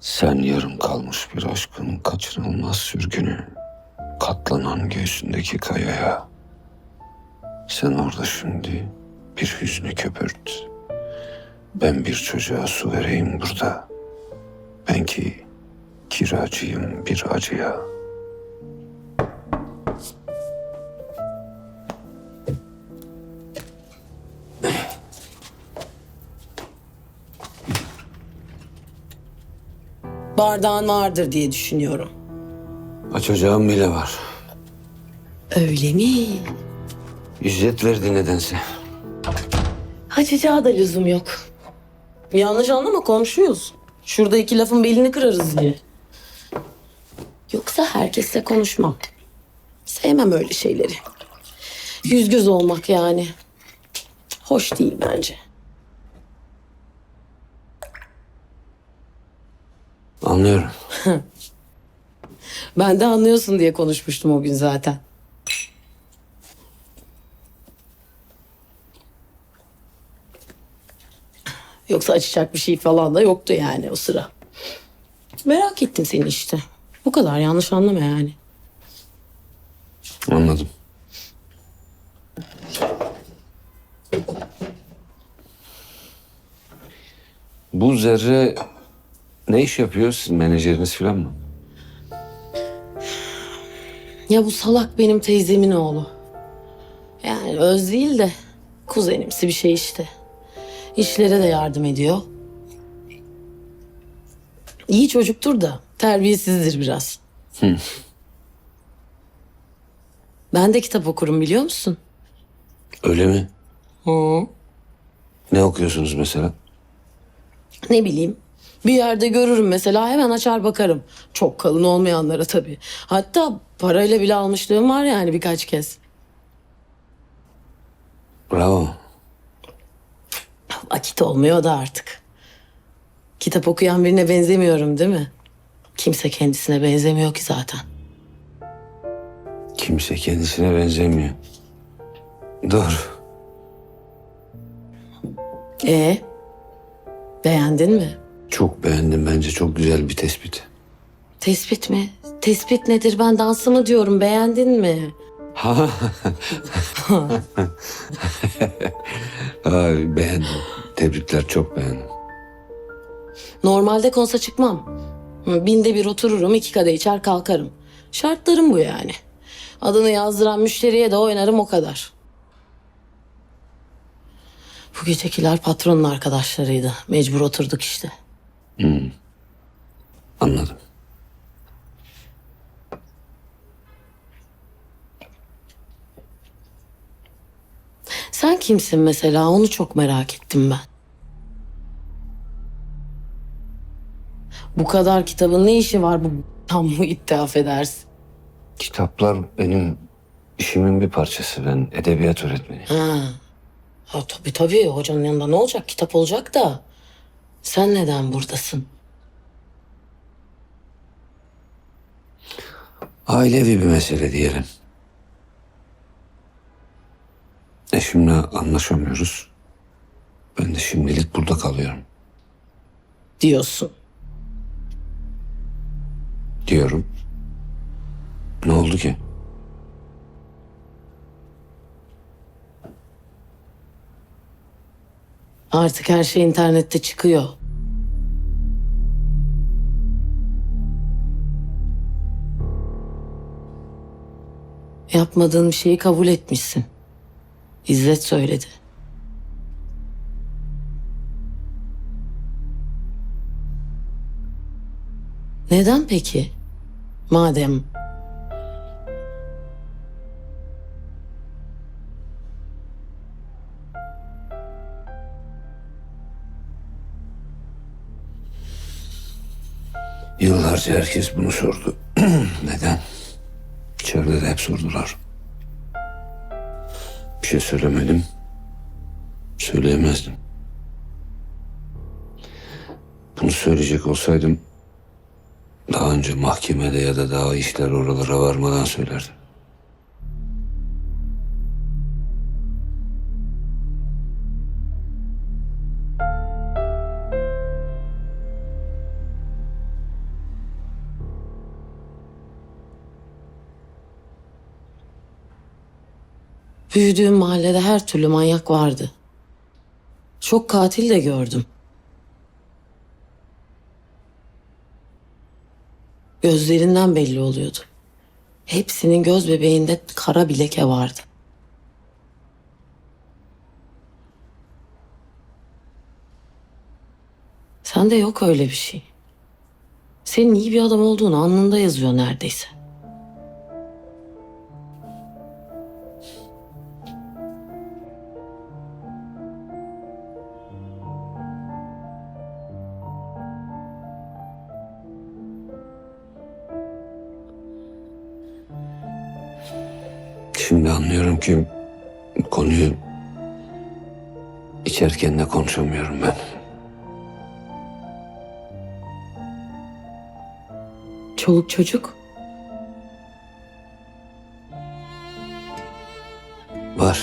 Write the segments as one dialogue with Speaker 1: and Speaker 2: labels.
Speaker 1: Sen yarım kalmış bir aşkın kaçınılmaz sürgünü. Katlanan göğsündeki kayaya. Sen orada şimdi bir hüznü köpürt. Ben bir çocuğa su vereyim burada. Ben ki kiracıyım bir acıya.
Speaker 2: Bardağın vardır diye düşünüyorum.
Speaker 1: Açacağım bile var.
Speaker 2: Öyle mi?
Speaker 1: Ücret verdi nedense.
Speaker 2: Açacağı da lüzum yok. Yanlış anlama komşuyuz. Şurada iki lafın belini kırarız diye. Yoksa herkesle konuşmam. Sevmem öyle şeyleri. Yüz göz olmak yani. Hoş değil bence.
Speaker 1: Anlıyorum.
Speaker 2: Ben de anlıyorsun diye konuşmuştum o gün zaten. Yoksa açacak bir şey falan da yoktu yani o sıra. Merak ettim seni işte. Bu kadar yanlış anlama yani.
Speaker 1: Anladım. Bu zerre ne iş yapıyor? Menajeriniz falan mı?
Speaker 2: Ya bu salak benim teyzemin oğlu. Yani öz değil de kuzenimsi bir şey işte. İşlere de yardım ediyor. İyi çocuktur da terbiyesizdir biraz. Ben de kitap okurum biliyor musun?
Speaker 1: Öyle mi?
Speaker 2: Hı.
Speaker 1: Ne okuyorsunuz mesela?
Speaker 2: Ne bileyim. Bir yerde görürüm mesela hemen açar bakarım. Çok kalın olmayanlara tabii. Hatta parayla bile almışlığım var yani birkaç kez.
Speaker 1: Bravo.
Speaker 2: Vakit olmuyor da artık. Kitap okuyan birine benzemiyorum değil mi? Kimse kendisine benzemiyor ki zaten.
Speaker 1: Kimse kendisine benzemiyor. Doğru.
Speaker 2: E beğendin mi?
Speaker 1: Çok beğendim bence. Çok güzel bir tespit.
Speaker 2: Tespit mi? Tespit nedir? Ben dansımı diyorum. Beğendin mi?
Speaker 1: Ha. Ay, beğendim. Tebrikler çok beğendim.
Speaker 2: Normalde konsa çıkmam. Binde bir otururum, iki kadeh içer kalkarım. Şartlarım bu yani. Adını yazdıran müşteriye de oynarım o kadar. Bu gecekiler patronun arkadaşlarıydı. Mecbur oturduk işte.
Speaker 1: Anladım.
Speaker 2: Sen kimsin mesela? Onu çok merak ettim ben. Bu kadar kitabın ne işi var bu tam bu ittihaf edersin?
Speaker 1: Kitaplar benim işimin bir parçası. Ben edebiyat öğretmeniyim.
Speaker 2: Ha. ha tabii tabii hocanın yanında ne olacak? Kitap olacak da. Sen neden buradasın?
Speaker 1: Ailevi bir mesele diyelim. Eşimle anlaşamıyoruz. Ben de şimdilik burada kalıyorum
Speaker 2: Diyorsun.
Speaker 1: diyorum. Ne oldu ki?
Speaker 2: Artık her şey internette çıkıyor. Yapmadığın bir şeyi kabul etmişsin. İzzet söyledi. Neden peki? Madem
Speaker 1: Yıllarca herkes bunu sordu. Neden? İçeride de hep sordular. Bir şey söylemedim. Söyleyemezdim. Bunu söyleyecek olsaydım daha önce mahkemede ya da daha işler oralara varmadan söylerdim.
Speaker 2: Büyüdüğüm mahallede her türlü manyak vardı. Çok katil de gördüm. Gözlerinden belli oluyordu. Hepsinin göz bebeğinde kara bir leke vardı. Sende yok öyle bir şey. Senin iyi bir adam olduğunu alnında yazıyor neredeyse.
Speaker 1: Şimdi anlıyorum ki konuyu içerken de konuşamıyorum ben.
Speaker 2: Çoluk çocuk.
Speaker 1: Var.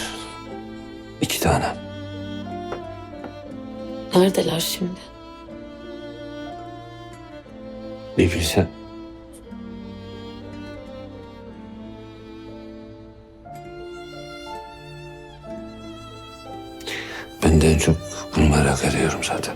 Speaker 1: iki tane.
Speaker 2: Neredeler şimdi?
Speaker 1: Bir bilsen. En çok bunu merak ediyorum zaten.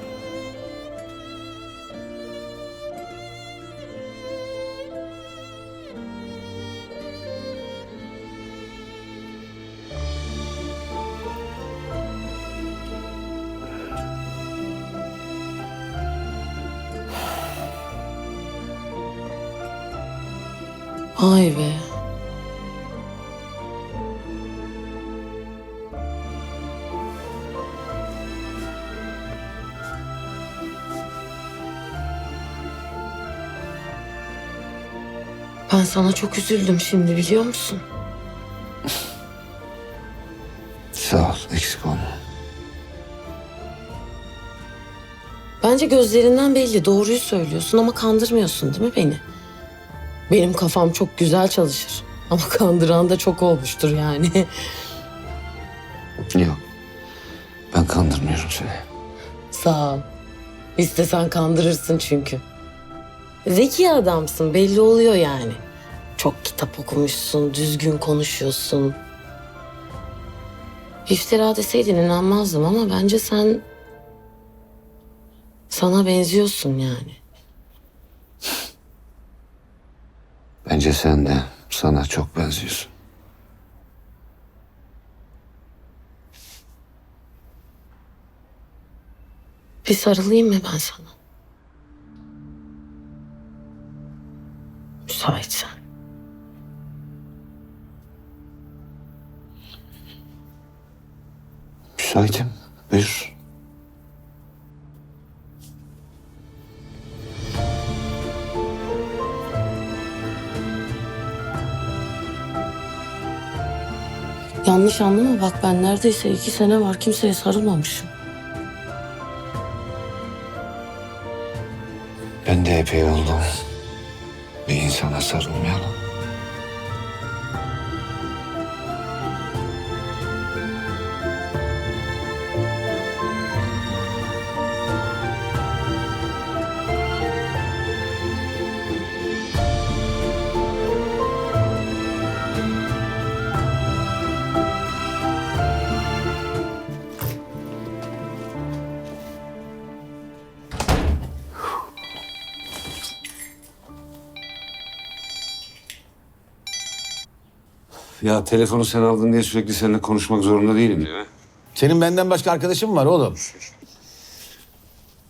Speaker 2: Ay be. Ben sana çok üzüldüm şimdi biliyor musun?
Speaker 1: Sağ ol, eksik olma.
Speaker 2: Bence gözlerinden belli doğruyu söylüyorsun ama kandırmıyorsun değil mi beni? Benim kafam çok güzel çalışır. Ama kandıran da çok olmuştur yani.
Speaker 1: Yok. Ben kandırmıyorum seni.
Speaker 2: Sağ ol. İstesen kandırırsın çünkü. Zeki adamsın belli oluyor yani. Çok kitap okumuşsun, düzgün konuşuyorsun. İftira deseydin inanmazdım ama bence sen... Sana benziyorsun yani.
Speaker 1: Bence sen de sana çok benziyorsun.
Speaker 2: Bir sarılayım mı ben sana? Müsaitsen.
Speaker 1: Müsaitim. Buyur.
Speaker 2: Yanlış anlama bak ben neredeyse iki sene var kimseye sarılmamışım.
Speaker 1: Ben de epey oldu. Bir insana sarılmayalım. Ya telefonu sen aldın diye sürekli seninle konuşmak zorunda değilim değil mi?
Speaker 3: Senin benden başka arkadaşın mı var oğlum?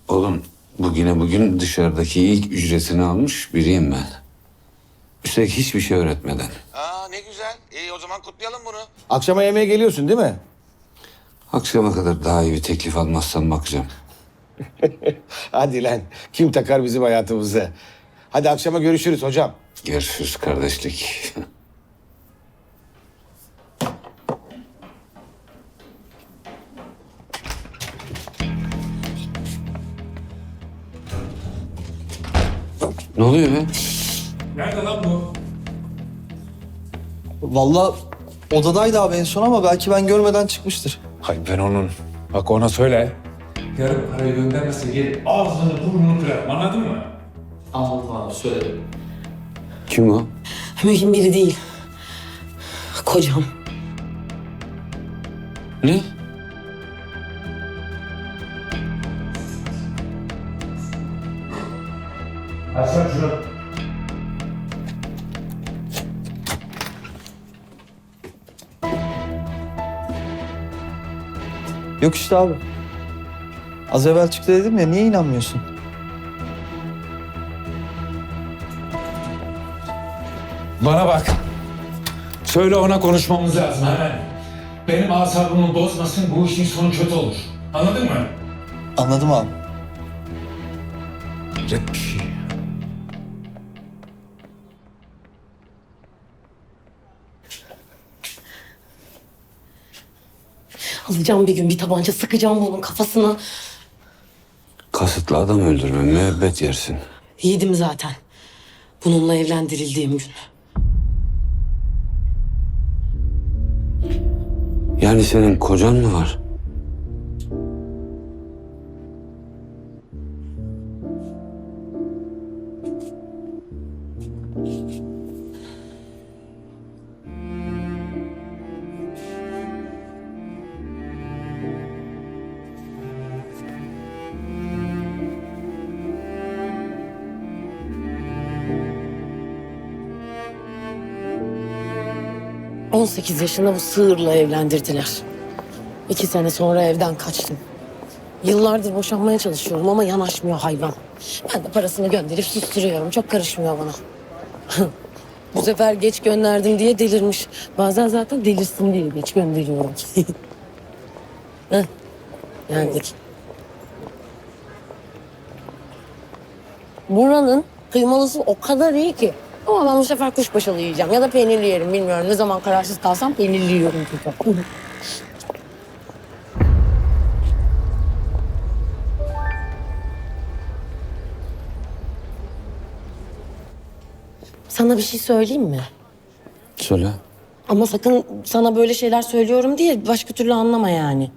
Speaker 1: Oğlum bugüne bugün dışarıdaki ilk ücretini almış biriyim ben. Üstelik hiçbir şey öğretmeden.
Speaker 4: Aa ne güzel. İyi o zaman kutlayalım bunu.
Speaker 3: Akşama yemeğe geliyorsun değil mi?
Speaker 1: Akşama kadar daha iyi bir teklif almazsam bakacağım.
Speaker 3: Hadi lan. Kim takar bizim hayatımızı? Hadi akşama görüşürüz hocam.
Speaker 1: Görüşürüz kardeşlik. ne oluyor be?
Speaker 5: Nerede lan bu?
Speaker 6: Vallahi odadaydı abi en son ama belki ben görmeden çıkmıştır.
Speaker 5: Hay ben onun. Bak ona söyle. Yarın parayı göndermezse gelip ağzını burnunu kırarım anladın mı?
Speaker 6: Anladım abi söyledim.
Speaker 1: Kim o?
Speaker 2: Mühim biri değil. Kocam.
Speaker 1: Ne?
Speaker 5: Açsana şunu.
Speaker 6: Yok işte abi. Az evvel çıktı dedim ya niye inanmıyorsun?
Speaker 5: Bana bak. Söyle ona konuşmamız lazım hemen. Benim asabımı bozmasın bu işin sonu kötü olur. Anladın mı?
Speaker 6: Anladım abi.
Speaker 5: Red bir şey.
Speaker 2: Alacağım bir gün bir tabanca sıkacağım bunun kafasına.
Speaker 1: Kasıtlı adam öldürme, müebbet yersin.
Speaker 2: Yedim zaten. Bununla evlendirildiğim gün.
Speaker 1: Yani senin kocan mı var?
Speaker 2: 18 yaşında bu sığırla evlendirdiler. İki sene sonra evden kaçtım. Yıllardır boşanmaya çalışıyorum ama yanaşmıyor hayvan. Ben de parasını gönderip susturuyorum. Çok karışmıyor bana. Bu sefer geç gönderdim diye delirmiş. Bazen zaten delirsin diye geç gönderiyorum. Heh, Geldik. Buranın kıymalısı o kadar iyi ki. Ama ben bu sefer kuşbaşılı yiyeceğim. Ya da peynirli yerim bilmiyorum. Ne zaman kararsız kalsam peynirli yiyorum çünkü. Sana bir şey söyleyeyim mi?
Speaker 1: Söyle.
Speaker 2: Ama sakın sana böyle şeyler söylüyorum diye başka türlü anlama yani.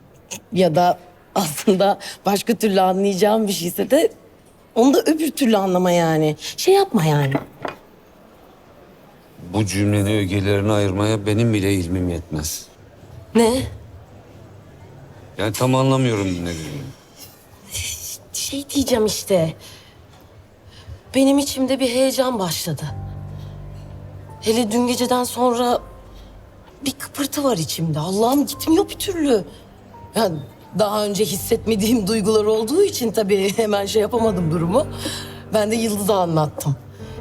Speaker 2: Ya da aslında başka türlü anlayacağım bir şeyse de onu da öbür türlü anlama yani. Şey yapma yani.
Speaker 1: Bu cümlenin ögelerini ayırmaya benim bile ilmim yetmez.
Speaker 2: Ne?
Speaker 1: Yani tam anlamıyorum ne dediğini.
Speaker 2: Şey diyeceğim işte. Benim içimde bir heyecan başladı. Hele dün geceden sonra bir kıpırtı var içimde. Allah'ım gitmiyor bir türlü. Yani daha önce hissetmediğim duygular olduğu için tabii hemen şey yapamadım durumu. Ben de Yıldız'a anlattım.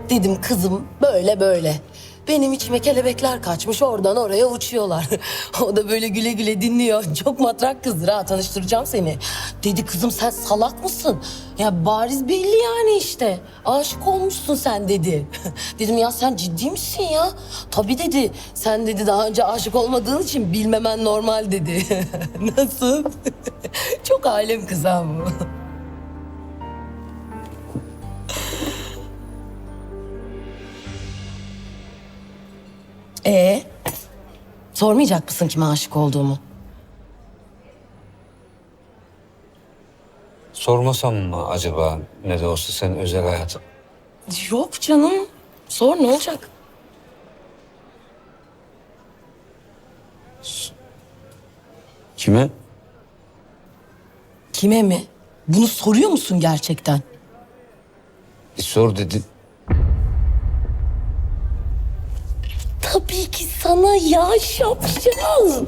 Speaker 2: Dedim kızım böyle böyle. Benim içime kelebekler kaçmış oradan oraya uçuyorlar. o da böyle güle güle dinliyor. Çok matrak kızdır ha tanıştıracağım seni. Dedi kızım sen salak mısın? Ya bariz belli yani işte. Aşık olmuşsun sen dedi. Dedim ya sen ciddi misin ya? Tabii dedi. Sen dedi daha önce aşık olmadığın için bilmemen normal dedi. Nasıl? Çok alem kız ha bu. Ee, sormayacak mısın kime aşık olduğumu?
Speaker 1: Sormasam mı acaba ne de olsa senin özel hayatın?
Speaker 2: Yok canım. Sor ne olacak?
Speaker 1: Kime?
Speaker 2: Kime mi? Bunu soruyor musun gerçekten?
Speaker 1: Bir sor dedi.
Speaker 2: Tabii ki sana ya şapşal.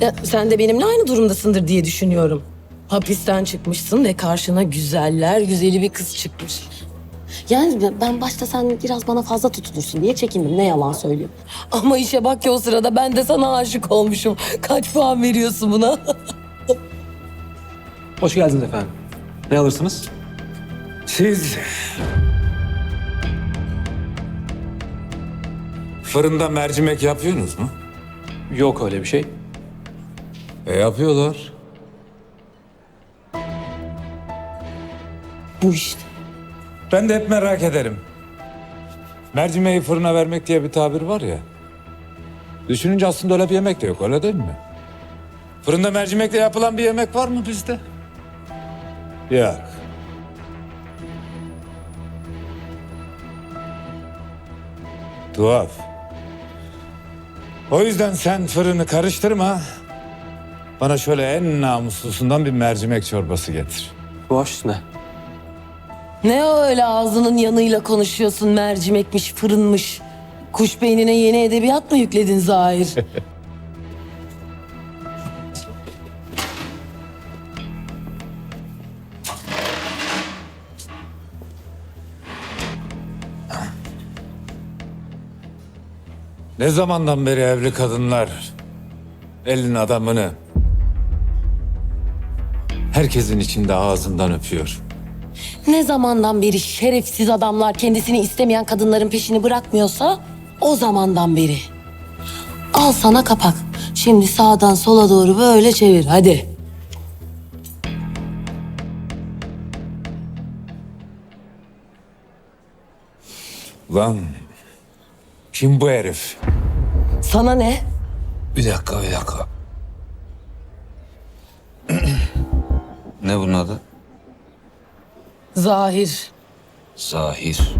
Speaker 2: Ya, sen de benimle aynı durumdasındır diye düşünüyorum. Hapisten çıkmışsın ve karşına güzeller güzeli bir kız çıkmış. Yani ben başta sen biraz bana fazla tutulursun diye çekindim. Ne yalan söyleyeyim. Ama işe bak ki o sırada ben de sana aşık olmuşum. Kaç puan veriyorsun buna?
Speaker 7: Hoş geldiniz efendim. Ne alırsınız?
Speaker 5: Siz... Fırında mercimek yapıyorsunuz mu?
Speaker 7: Yok öyle bir şey.
Speaker 5: E yapıyorlar.
Speaker 2: Bu işte.
Speaker 5: Ben de hep merak ederim. Mercimeği fırına vermek diye bir tabir var ya. Düşününce aslında öyle bir yemek de yok öyle değil mi? Fırında mercimekle yapılan bir yemek var mı bizde? Yok. Tuhaf. O yüzden sen fırını karıştırma. Bana şöyle en namuslusundan bir mercimek çorbası getir.
Speaker 7: Boş
Speaker 2: ne? Ne öyle ağzının yanıyla konuşuyorsun mercimekmiş, fırınmış. Kuş beynine yeni edebiyat mı yükledin Zahir?
Speaker 5: Ne zamandan beri evli kadınlar elin adamını herkesin içinde ağzından öpüyor.
Speaker 2: ne zamandan beri şerefsiz adamlar kendisini istemeyen kadınların peşini bırakmıyorsa o zamandan beri. Al sana kapak. Şimdi sağdan sola doğru böyle çevir hadi.
Speaker 5: Lan kim bu herif?
Speaker 2: Sana ne?
Speaker 1: Bir dakika bir dakika. ne bunun adı?
Speaker 2: Zahir.
Speaker 1: Zahir.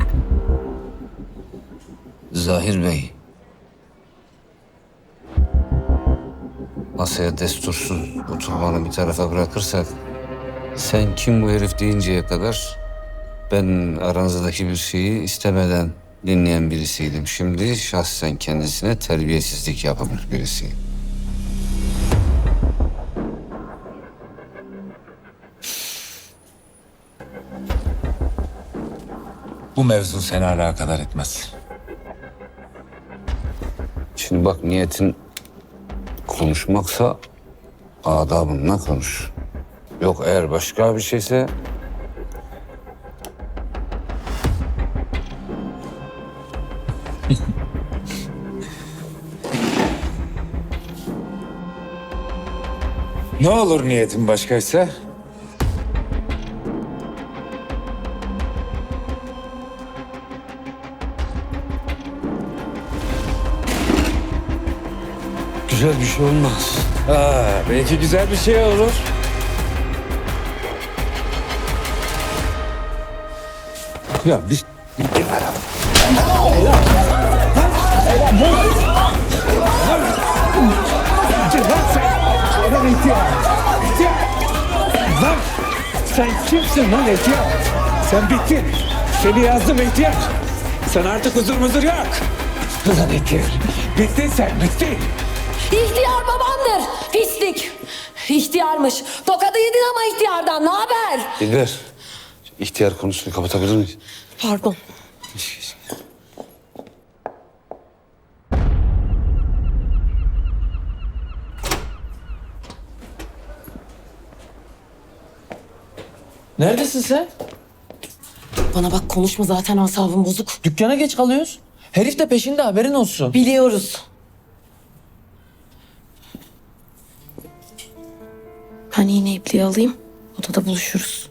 Speaker 1: Zahir Bey. Masaya destursuz oturmanı bir tarafa bırakırsak... ...sen kim bu herif deyinceye kadar... ...ben aranızdaki bir şeyi istemeden dinleyen birisiydim. Şimdi şahsen kendisine terbiyesizlik yapmış birisiyim.
Speaker 5: Bu mevzu seni alakadar etmez.
Speaker 1: Şimdi bak niyetin konuşmaksa adabınla konuş. Yok eğer başka bir şeyse
Speaker 5: Ne olur niyetin başkaysa?
Speaker 1: güzel bir şey olmaz.
Speaker 5: Ha, belki güzel bir şey olur. Ya biz
Speaker 8: Sen kimsin lan ihtiyar? Sen bittin. Seni yazdım ihtiyar. Sen artık huzur muzur yok. Ulan ihtiyar. Bittin sen bittin.
Speaker 2: İhtiyar babandır. Pislik. İhtiyarmış. Tokadı yedin ama ihtiyardan. Ne haber?
Speaker 1: Dilber, ihtiyar konusunu kapatabilir miyiz?
Speaker 2: Pardon.
Speaker 6: Neredesin sen?
Speaker 2: Bana bak konuşma zaten asabım bozuk.
Speaker 6: Dükkana geç kalıyoruz. Herif de peşinde haberin olsun.
Speaker 2: Biliyoruz. Ben iğne ipliği alayım. Odada buluşuruz.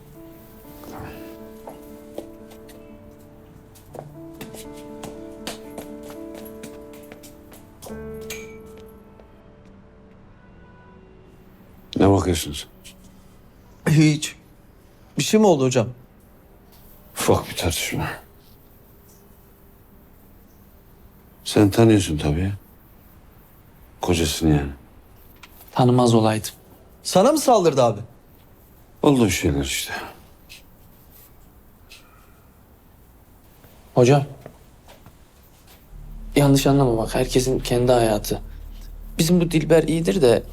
Speaker 1: Ne bakıyorsunuz?
Speaker 6: Hiç. Bir şey mi oldu hocam?
Speaker 1: Ufak bir tartışma. Sen tanıyorsun tabii. Kocasını yani.
Speaker 7: Tanımaz olaydım.
Speaker 6: Sana mı saldırdı abi?
Speaker 1: Oldu bir şeyler işte.
Speaker 7: Hocam. Yanlış anlama bak. Herkesin kendi hayatı. Bizim bu Dilber iyidir de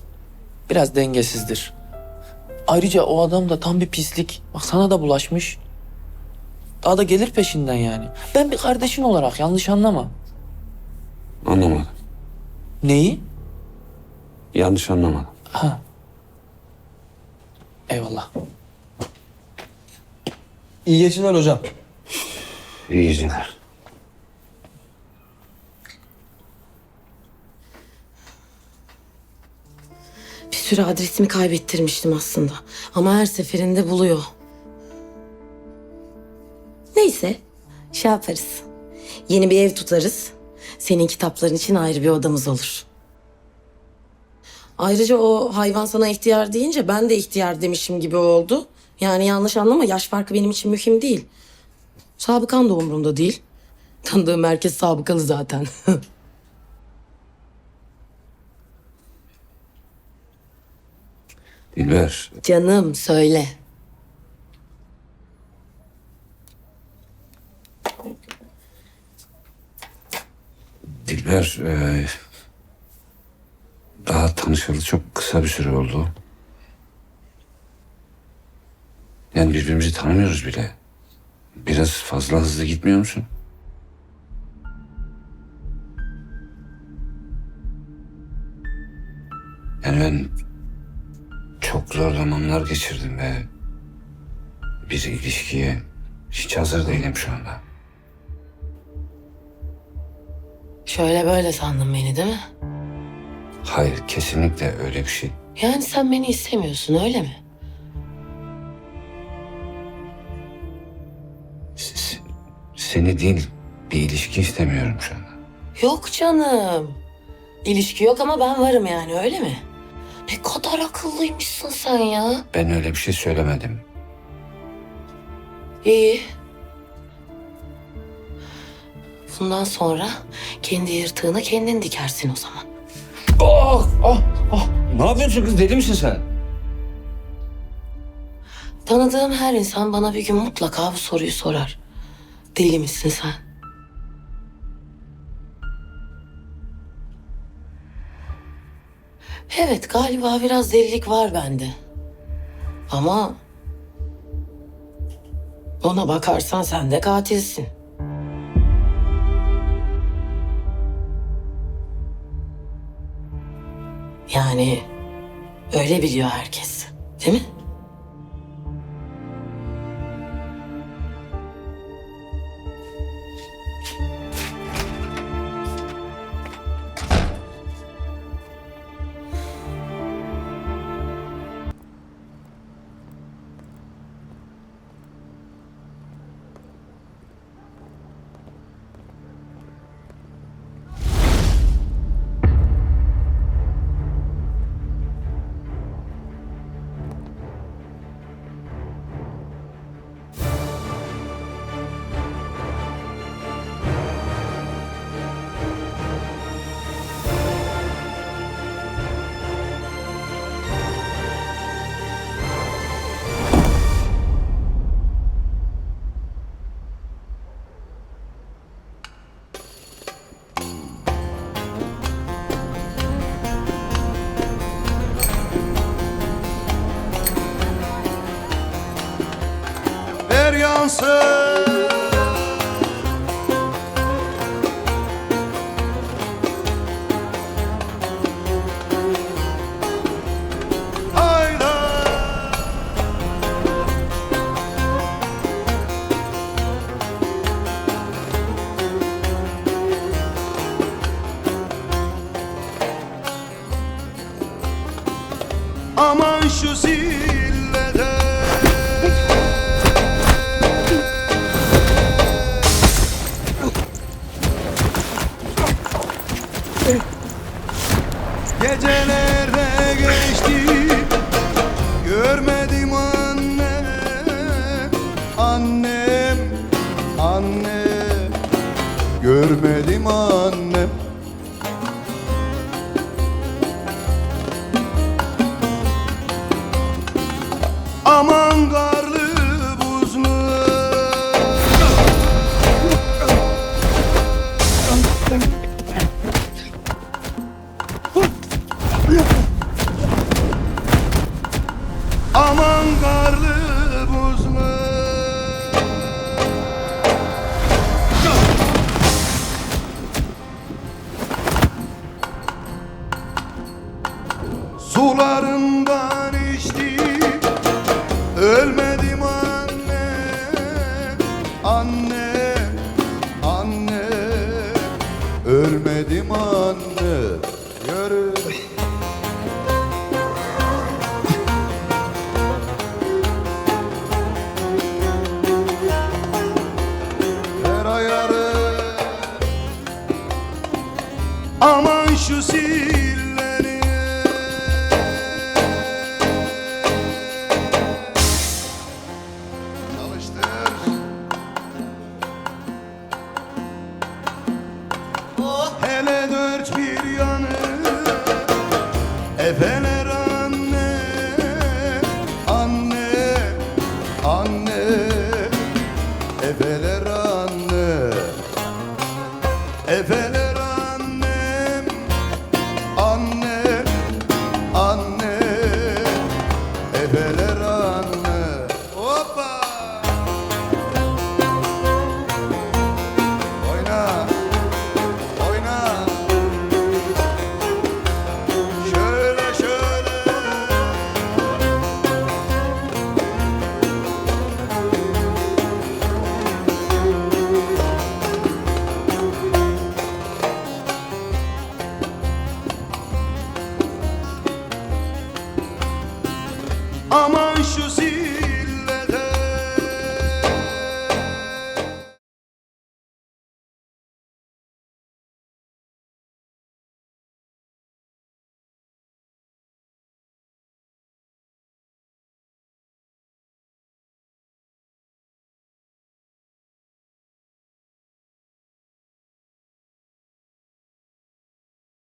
Speaker 7: biraz dengesizdir. Ayrıca o adam da tam bir pislik. Bak sana da bulaşmış. Daha da gelir peşinden yani. Ben bir kardeşin olarak yanlış anlama.
Speaker 1: Anlamadım.
Speaker 7: Neyi?
Speaker 1: Yanlış anlamadım.
Speaker 7: Ha. Eyvallah.
Speaker 6: İyi geceler hocam.
Speaker 1: İyi geceler.
Speaker 2: Süre adresimi kaybettirmiştim aslında. Ama her seferinde buluyor. Neyse, şey yaparız. Yeni bir ev tutarız. Senin kitapların için ayrı bir odamız olur. Ayrıca o hayvan sana ihtiyar deyince ben de ihtiyar demişim gibi oldu. Yani yanlış anlama yaş farkı benim için mühim değil. Sabıkan da umurumda değil.
Speaker 9: Tanıdığım herkes sabıkalı zaten.
Speaker 1: Dilber,
Speaker 9: Canım söyle.
Speaker 1: Dilber, e, daha tanışalı çok kısa bir süre oldu. Yani birbirimizi tanımıyoruz bile. Biraz fazla hızlı gitmiyor musun? Yani ben zor zamanlar geçirdim ve bir ilişkiye hiç hazır değilim şu anda.
Speaker 9: Şöyle böyle sandın beni değil mi?
Speaker 1: Hayır, kesinlikle öyle bir şey.
Speaker 9: Yani sen beni istemiyorsun öyle mi?
Speaker 1: S- Seni değil, bir ilişki istemiyorum şu anda.
Speaker 9: Yok canım. İlişki yok ama ben varım yani öyle mi? Ne kadar akıllıymışsın sen ya.
Speaker 1: Ben öyle bir şey söylemedim.
Speaker 9: İyi. Bundan sonra kendi yırtığını kendin dikersin o zaman.
Speaker 1: Ne yapıyorsun kız? Deli misin sen?
Speaker 9: Tanıdığım her insan bana bir gün mutlaka bu soruyu sorar. Deli misin sen? Evet galiba biraz delilik var bende. Ama ona bakarsan sen de katilsin. Yani öyle biliyor herkes. Değil mi? dancer.